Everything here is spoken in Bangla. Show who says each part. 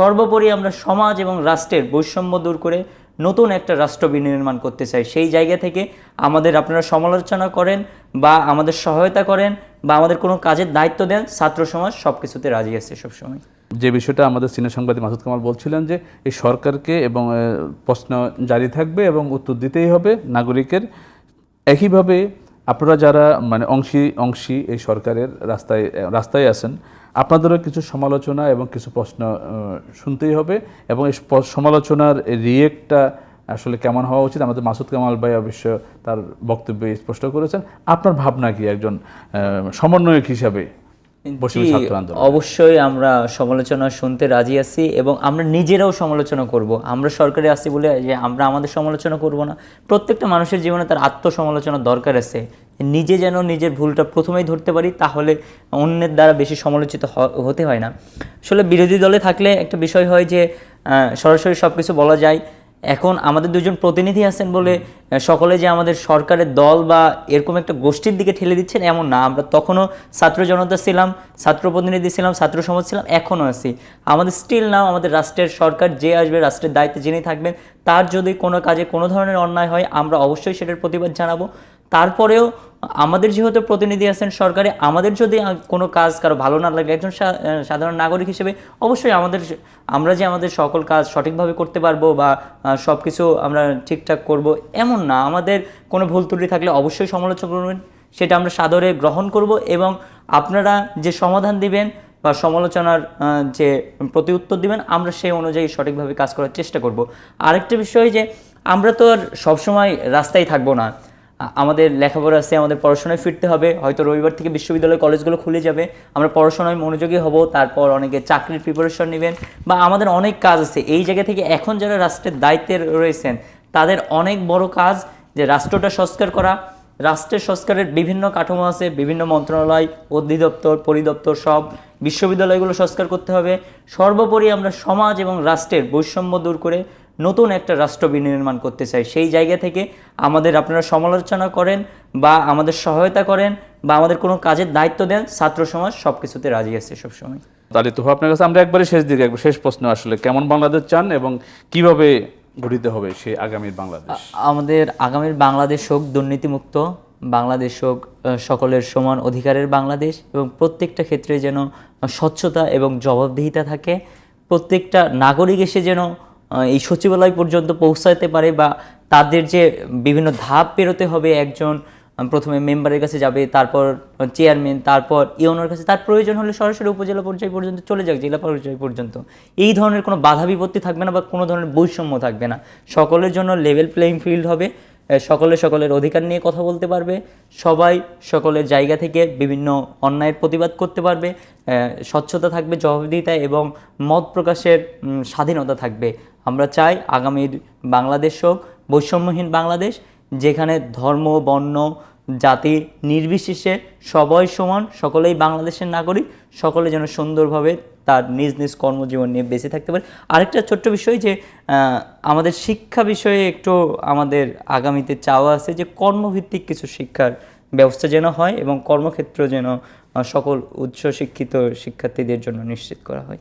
Speaker 1: সর্বোপরি আমরা সমাজ এবং রাষ্ট্রের বৈষম্য দূর করে নতুন একটা রাষ্ট্র বিনির্মাণ করতে চাই। সেই জায়গা থেকে আমাদের আপনারা সমালোচনা করেন বা আমাদের সহায়তা করেন বা আমাদের কোনো কাজের দায়িত্ব দেন, ছাত্র সমাজ সব কিছুতে রাজি আছে সবসময়।
Speaker 2: যে বিষয়টা আমাদের সিনিয়র সাংবাদিক মাসুদ কামাল বলছিলেন যে, এই সরকারকে এবং প্রশ্ন জারি থাকবে এবং উত্তর দিতেই হবে নাগরিকের। একইভাবে আপনারা যারা মানে অংশী অংশী এই সরকারের রাস্তায় রাস্তায় আছেন আপনাদেরও কিছু সমালোচনা এবং কিছু প্রশ্ন শুনতেই হবে এবং এই সমালোচনার রিয়েক্টটা আসলে কেমন হওয়া উচিত? আমাদের মাসুদ কামাল ভাই অবশ্য তার বক্তব্যে স্পষ্ট করেছেন। আপনার ভাবনা কি একজন সমন্বয়ক হিসাবে?
Speaker 1: অবশ্যই আমরা সমালোচনা শুনতে রাজি আছি এবং আমরা নিজেরাও সমালোচনা করব। আমরা সরকারে আছি বলে যে আমরা আমাদের সমালোচনা করব না। প্রত্যেকটা মানুষের জীবনে তার আত্মসমালোচনার দরকার আছে। নিজে যেন নিজের ভুলটা প্রথমেই ধরতে পারি তাহলে অন্যের দ্বারা বেশি সমালোচিত হতে হয় না। আসলে বিরোধী দলে থাকলে একটা বিষয় হয় যে সরাসরি সব কিছু বলা যায়। এখন আমাদের দুজন প্রতিনিধি আছেন বলে সকলে যে আমাদের সরকারের দল বা এরকম একটা গোষ্ঠীর দিকে ঠেলে দিচ্ছেন এমন না। আমরা তখনও ছাত্র জনতা ছিলাম ছাত্র প্রতিনিধি ছিলাম ছাত্র সমাজ ছিলাম এখনও আছি। আমাদের স্টিল নাও আমাদের রাষ্ট্রের সরকার যে আসবে রাষ্ট্রের দায়িত্বে যিনি থাকবেন তার যদি কোনো কাজে কোনো ধরনের অন্যায় হয় আমরা অবশ্যই সেটার প্রতিবাদ জানাব। তারপরেও আমাদের যেহেতু প্রতিনিধি আছেন সরকারে, আমাদের যদি কোনো কাজ কারও ভালো না লাগে, একজন সাধারণ নাগরিক হিসেবে অবশ্যই আমাদের আমরা যে আমাদের সকল কাজ সঠিকভাবে করতে পারব বা সব কিছু আমরা ঠিকঠাক করব, এমন না। আমাদের কোনো ভুল ত্রুটি থাকলে অবশ্যই সমালোচনা করবেন, সেটা আমরা সাদরে গ্রহণ করব এবং আপনারা যে সমাধান দিবেন বা সমালোচনার যে প্রতি উত্তর দিবেন, আমরা সেই অনুযায়ী সঠিকভাবে কাজ করার চেষ্টা করব। আরেকটা বিষয় যে, আমরা তো আর সবসময় রাস্তায় থাকব না। আমাদের লেখাপড়া আছে, আমাদের পড়াশোনায় ফিরতে হবে। হয়তো রবিবার থেকে বিশ্ববিদ্যালয় কলেজগুলো খুলে যাবে। আমরা পড়াশোনায় মনোযোগী হব, তারপর অনেকে চাকরির প্রিপারেশন নেবেন বা আমাদের অনেক কাজ আছে। এই জায়গা থেকে এখন যারা রাষ্ট্রের দায়িত্বে রয়েছেন, তাদের অনেক বড় কাজ যে রাষ্ট্রটা সংস্কার করা। রাষ্ট্রের সংস্কারের বিভিন্ন কাঠামো আছে, বিভিন্ন মন্ত্রণালয়, অধিদপ্তর, পরিদপ্তর সব বিশ্ববিদ্যালয়গুলো সংস্কার করতে হবে। সর্বোপরি আমরা সমাজ এবং রাষ্ট্রের বৈষম্য দূর করে নতুন একটা রাষ্ট্র বিনির্মাণ করতে চাই। সেই জায়গা থেকে আমাদের আপনারা সমালোচনা করেন বা আমাদের সহায়তা করেন বা আমাদের কোনো কাজের দায়িত্ব দেন ছাত্র সমাজ সব কিছুতে রাজি আছে সবসময়।
Speaker 2: তাহলে তো আপনার কাছে আমরা একবারে শেষ দিকে একবার শেষ প্রশ্ন আসলে কেমন বাংলাদেশ চান এবং কীভাবে গঠিত হবে সেই আগামীর বাংলাদেশ?
Speaker 1: আমাদের আগামীর বাংলাদেশ হোক দুর্নীতিমুক্ত বাংলাদেশ হোক সকলের সমান অধিকারের বাংলাদেশ এবং প্রত্যেকটা ক্ষেত্রে যেন স্বচ্ছতা এবং জবাবদিহিতা থাকে প্রত্যেকটা নাগরিক এসে যেন এই সচিবালয় পর্যন্ত পৌঁছাতে পারে বা তাদের যে বিভিন্ন ধাপ পেরোতে হবে একজন প্রথমে মেম্বারের কাছে যাবে, তারপর চেয়ারম্যান তারপর ইউনোর কাছে, তার প্রয়োজন হলে সরাসরি উপজেলা পর্যায় পর্যন্ত চলে যাক, জেলা পর্যায় পর্যন্ত। এই ধরনের কোনো বাধা বিপত্তি থাকবে না বা কোনো ধরনের বৈষম্য থাকবে না। সকলের জন্য লেভেল প্লেইং ফিল্ড হবে। সকলে সকলের অধিকার নিয়ে কথা বলতে পারবে। সবাই সকলের জায়গা থেকে বিভিন্ন অন্যায়ের প্রতিবাদ করতে পারবে। স্বচ্ছতা থাকবে, জবাবদিহিতা এবং মত প্রকাশের স্বাধীনতা থাকবে। আমরা চাই আগামীর বাংলাদেশ হোক, বৈষম্যহীন বাংলাদেশ, যেখানে ধর্ম, বর্ণ, জাতি নির্বিশেষে সবাই সমান, সকলেই বাংলাদেশের নাগরিক, সকলে যেন সুন্দরভাবে তার নিজ নিজ কর্মজীবন নিয়ে বেঁচে থাকতে পারে। আরেকটা ছোট্ট বিষয় যে আমাদের শিক্ষা বিষয়ে একটু আমাদের আগামীতে চাওয়া আছে যে, কর্মভিত্তিক কিছু শিক্ষার ব্যবস্থা যেন হয় এবং কর্মক্ষেত্র যেন সকল উচ্চ শিক্ষিত শিক্ষার্থীদের জন্য নিশ্চিত করা হয়।